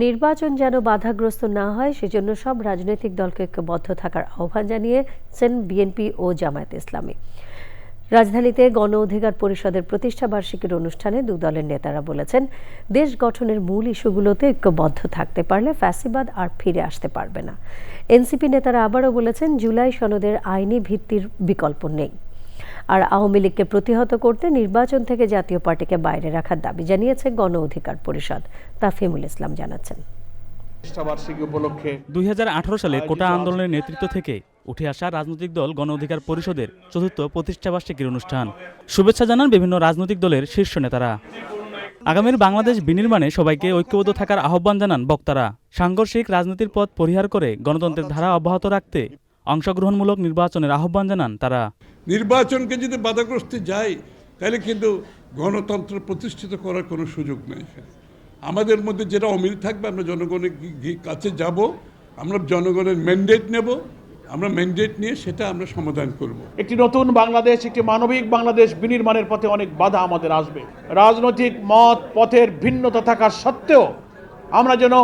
নির্বাচন যেন বাধাগ্রস্ত না হয়, সেজন্য সব রাজনৈতিক দলকে ঐক্যবদ্ধ থাকার আহ্বান জানিয়েছেন বিএনপি ও জামায়াত ইসলামী। রাজধানীতে গণ অধিকার পরিষদের প্রতিষ্ঠা বার্ষিকীর অনুষ্ঠানে দু দলের নেতারা বলেছেন, দেশ গঠনের মূল ইস্যুগুলোতে ঐক্যবদ্ধ থাকতে পারলে ফ্যাসিবাদ আর ফিরে আসতে পারবে না। এনসিপি নেতারা আবারও বলেছেন, জুলাই সনদের আইনি ভিত্তির বিকল্প নেই। আর আওয়ামী লীগকে প্রতিহত করতে নির্বাচন থেকে জাতীয় পার্টিকে বাইরে রাখার দাবি জানিয়েছে গণ অধিকার পরিষদ। তাফিমুল ইসলাম জানাচ্ছেন। দুই সালে কোটা আন্দোলনের নেতৃত্ব থেকে উঠে আসা রাজনৈতিক দল গণ অধিকার পরিষদের চতুর্থ প্রতিষ্ঠাবার্ষিকীর অনুষ্ঠান। শুভেচ্ছা জানান বিভিন্ন রাজনৈতিক দলের শীর্ষ নেতারা। আগামীর বাংলাদেশ বিনির্মাণে সবাইকে ঐক্যবদ্ধ থাকার আহ্বান জানান বক্তারা। সাংঘর্ষিক রাজনীতির পথ পরিহার করে গণতন্ত্রের ধারা অব্যাহত রাখতে অংশগ্রহণমূলক নির্বাচনের আহ্বান জানান তারা। নির্বাচনকে যদি বাধাগ্রস্ত যায় তাহলে কিন্তু গণতন্ত্র প্রতিষ্ঠিত করার কোনো সুযোগ নেই। আমাদের মধ্যে যেটা অমিল থাকবে আমরা জনগণের কাছে যাব আমরা জনগণের ম্যান্ডেট নেব আমরা ম্যান্ডেট নিয়ে সেটা আমরা সমাধান করব। একটি নতুন বাংলাদেশ একটি মানবিক বাংলাদেশ বিনির্মাণের পথে অনেক বাধা আমাদের আসবে। রাজনৈতিক মত পথের ভিন্নতা থাকা সত্ত্বেও আমরা যেন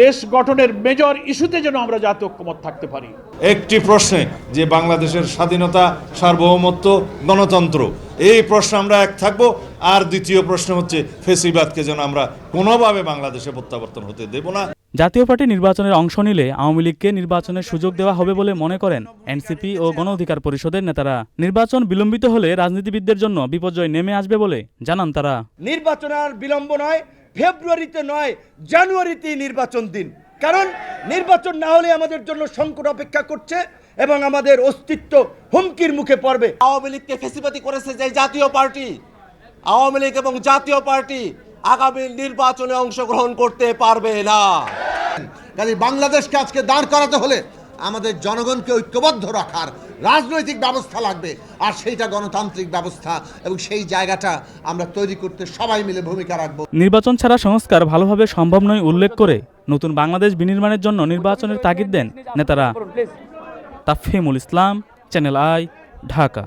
দেশ গঠনের মেজর ইস্যুতে যেন আমরা জাতীয় ঐক্যমত থাকতে পারি। একটি প্রশ্নে যে বাংলাদেশের স্বাধীনতা সার্বভৌমত্ব গণতন্ত্র এই প্রশ্নে আমরা এক থাকব। আর দ্বিতীয় প্রশ্ন হচ্ছে ফেসিবাদকে যেন আমরা কোনোভাবে বাংলাদেশে প্রত্যাবর্তন হতে দেব না। জাতীয় পার্টি নির্বাচনের অংশ নিলে আওয়ামী লীগকে নির্বাচনের সুযোগ দেওয়া হবে বলে মনে করেন এনসিপি ও গণ অধিকার পরিষদের নেতারা। নির্বাচন বিলম্বিত হলে রাজনীতিবিদদের জন্য বিপর্যয় নেমে আসবে বলে জানান তারা। নির্বাচন আর বিলম্ব নয় ফেব্রুয়ারিতে নয় জানুয়ারিতে নির্বাচন দিন। কারণ নির্বাচন না হলে আমাদের জন্য সংকট অপেক্ষা করছে এবং আমাদের অস্তিত্ব হুমকির মুখে পড়বে। আওয়ামী লীগকে ফেসিবাদী করেছে যে জাতীয় পার্টি। আওয়ামী লীগ এবং জাতীয় পার্টি আগামী নির্বাচনে অংশগ্রহণ করতে পারবে না। কাজে বাংলাদেশকে আজকে দাঁড় করাতে হলে আমাদের জনগণকে ঐক্যবদ্ধ রাখার রাজনৈতিক ব্যবস্থা লাগবে। আর সেইটা গণতান্ত্রিক ব্যবস্থা এবং সেই জায়গাটা আমরা তৈরি করতে সবাই মিলে ভূমিকা রাখব। নির্বাচন ছাড়া সংস্কার ভালোভাবে সম্ভব নয় উল্লেখ করে নতুন বাংলাদেশ বিনির্মাণের জন্য নির্বাচনের তাগিদ দেন নেতারা। Tafimul Islam, channel I, Dhaka.